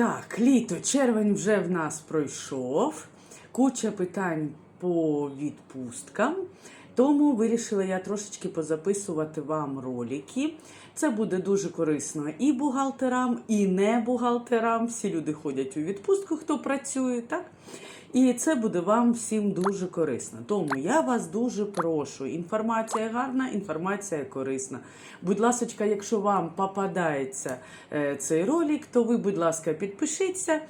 Так, літо, червень вже в нас пройшов. Куча питань по відпусткам. Тому вирішила я трошечки позаписувати вам ролики. Це буде дуже корисно і бухгалтерам, і не бухгалтерам. Всі люди ходять у відпустку, хто працює, так? І це буде вам всім дуже корисно. Тому я вас дуже прошу. Інформація гарна, інформація корисна. Будь ласка, якщо вам попадається е, цей ролик, то ви, будь ласка, підпишіться,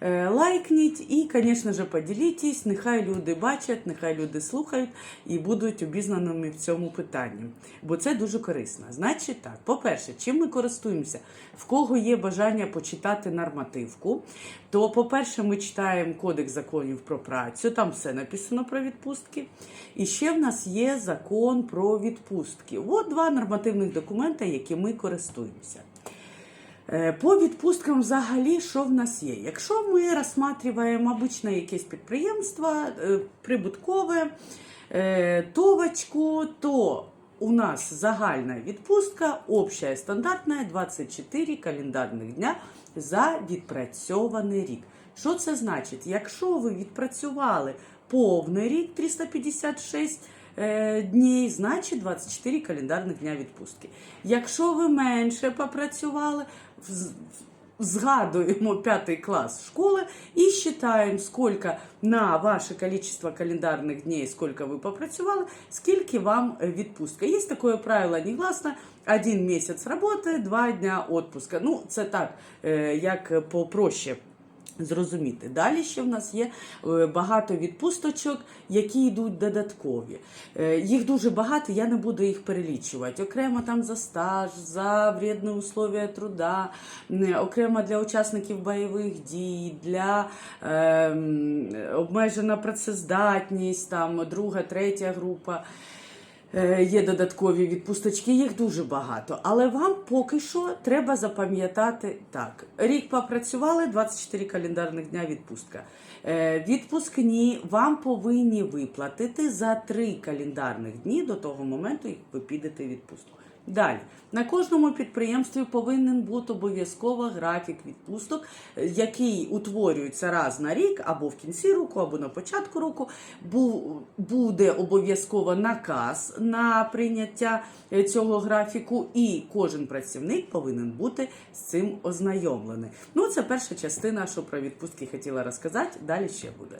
е, лайкніть і, звісно ж, поділітесь. Нехай люди бачать, нехай люди слухають і будуть обізнаними в цьому питанні. Бо це дуже корисно. Значить так, по-перше, чим ми користуємося? В кого є бажання почитати нормативку, то, по-перше, ми читаємо Кодекс законів про працю, там все написано про відпустки. І ще в нас є закон про відпустки. От два нормативних документи, які ми користуємося. Е, По відпусткам взагалі, що в нас є? Якщо ми розглядаємо обичне якесь підприємство, е, прибуткове, е, товочку, то у нас загальна відпустка, общая стандартна 24 календарних дня за відпрацьований рік. Що це значить? Якщо ви відпрацювали повний рік 356 е, днів, значить 24 календарних дня відпустки. Якщо ви менше попрацювали, згадуємо п'ятий клас школи і считаємо, скільки на ваше количество календарних днів, скільки ви попрацювали, скільки вам відпустка. Є таке правило негласно, один місяць роботи, два дня відпуска. Ну, це так, е, як попроще. Зрозуміти. Далі ще в нас є е, багато відпусточок, які йдуть додаткові. Е, Їх дуже багато, я не буду їх перелічувати. Окремо там за стаж, за вредні условия труда, окремо для учасників бойових дій, для е, обмежена працездатність, там друга, третя група. Е, Є додаткові відпусточки, їх дуже багато. Але вам поки що треба запам'ятати так: рік попрацювали, 24 календарних дня відпустка. Е, Відпускні вам повинні виплатити за 3 календарних дні до того моменту, як ви підете відпустку. Далі на кожному підприємстві повинен бути обов'язково графік відпусток, е, який утворюється раз на рік, або в кінці року, або на початку року. Бу- Буде обов'язково наказ на прийняття е, цього графіку, і кожен працівник повинен бути з цим ознайомлений. Ну, це перша частина, що про відпустки хотіла розказати. Далі ще буде.